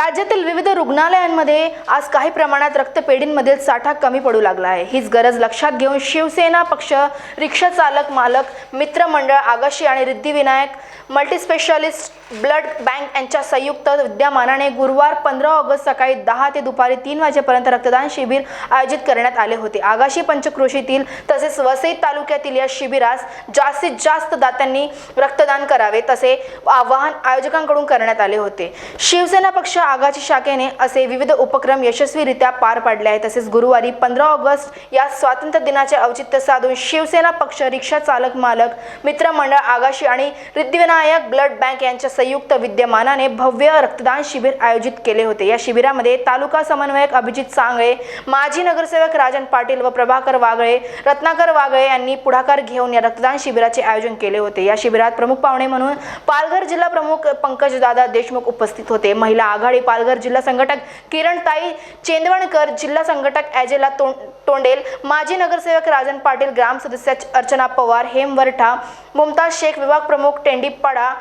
राज्यातील विविध रुग्णालयांमध्ये आज काही प्रमाणात रक्तपेढींमधील साठा कमी पडू लागला आहे. हीच गरज लक्षात घेऊन शिवसेना पक्ष रिक्षा चालक मालक मित्रमंडळ आगाशी आणि रिद्धिविनायक मल्टीस्पेशालिस्ट ब्लड बँक यांच्या संयुक्त विद्यमानाने गुरुवार पंधरा ऑगस्ट सकाळी दहा ते दुपारी तीन वाजेपर्यंत रक्तदान शिबिर आयोजित करण्यात आले होते. आगाशी पंचक्रोशीतील तसेच वसई तालुक्यातील या शिबिरास जास्तीत जास्त दात्यांनी रक्तदान करावे तसे आवाहन आयोजकांकडून करण्यात आले होते. शिवसेना पक्ष आगाची शाखेने असे विविध उपक्रम यशस्वीरित्या पार पाडले आहेत. तसेच गुरुवारी पंधरा ऑगस्ट या स्वातंत्र्य दिनाचे औचित्य साधून शिवसेना पक्ष रिक्षा चालक मालक मित्रमंडळ आगाशी आणि रिद्धिविनायक ब्लड बँक यांच्या संयुक्त विद्यमानाने भव्य रक्तदान शिबिर आयोजित केले होते. या शिबिरामध्ये तालुका समन्वयक अभिजित सांगळे माजी नगरसेवक राजन पाटील व प्रभाकर वागळे रत्नाकर वागळे यांनी पुढाकार घेऊन या रक्तदान शिबिराचे आयोजन केले होते. या शिबिरात प्रमुख पाहुणे म्हणून पालघर जिल्हा प्रमुख पंकजदादा देशमुख उपस्थित होते. महिला आघाडी पालघर जिल्हा संघटक किरणताई चेंदवणकर जिल्हा संघटक ॲजेला तोंडेल माजी नगरसेवक राजन पाटील ग्राम सदस्य अर्चना पवार हेमवरठा मुमताज शेख विभाग प्रमुख टेंडीपाडा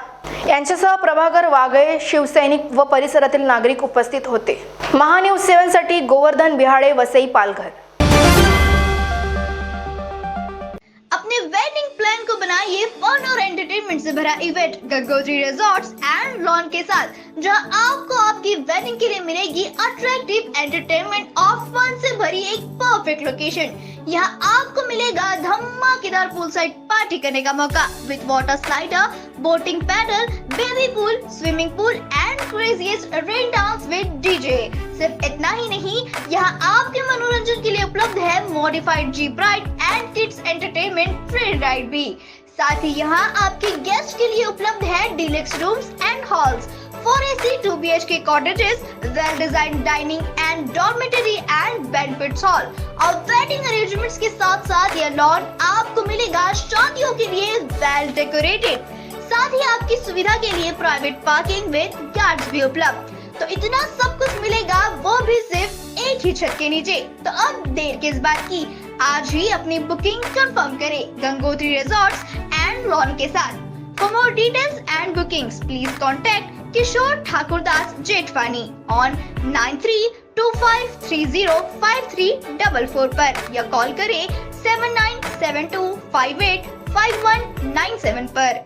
यांच्यासह प्रभाकर वाघळे शिवसैनिक व परिसरातील नागरिक उपस्थित होते. महान्यूज सेवनसाठी गोवर्धन बिहाळे वसई पालघर. अपने वेडिंग प्लान को बनाइए फन और एंटरटेनमेंट से भरा event Gangotri resorts and lawn के साथ, जहाँ आपको आपकी वेडिंग के लिए मिलेगी अट्रैक्टिव एंटरटेनमेंट और फन से भरी एक परफेक्ट लोकेशन यहाँ आपको मिलेगा धमाकेदार पूल साइड पार्टी करने का मौका with water slider boating paddle baby pool swimming pool and craziest rain dance with DJ सिर्फ़ इतना ही नहीं, यहाँ आपके मनोरंजन के लिए उपलब्ध है modified jeep ride and kids entertainment free ride भी। साथ ही यहाँ आपके गेस्ट के लिए उपलब्ध है deluxe rooms and halls four A C two B H K cottages well design dining and dormitory and banquets hall और वेडिंग अरेंजमेंट्स के साथ साथ यह लॉन आपको मिलेगा शादियों के लिए वेल डेकोरेटेड साथ ही आपकी सुविधा के लिए प्राइवेट पार्किंग विद गार्ड्स भी उपलब्ध. तो इतना सब कुछ मिलेगा, वो भी सिर्फ़ एक ही छत के नीचे. तो अब देर किस बात की? आज ही अपनी बुकिंग कंफर्म करें गंगोत्री रिजॉर्ट्स एंड लॉन के साथ। For more details and bookings please contact Kishore Thakur Das, Jethwani on nine three two five three zero five three double four पर। या कॉल करें seven nine seven two five eight five one nine seven पर।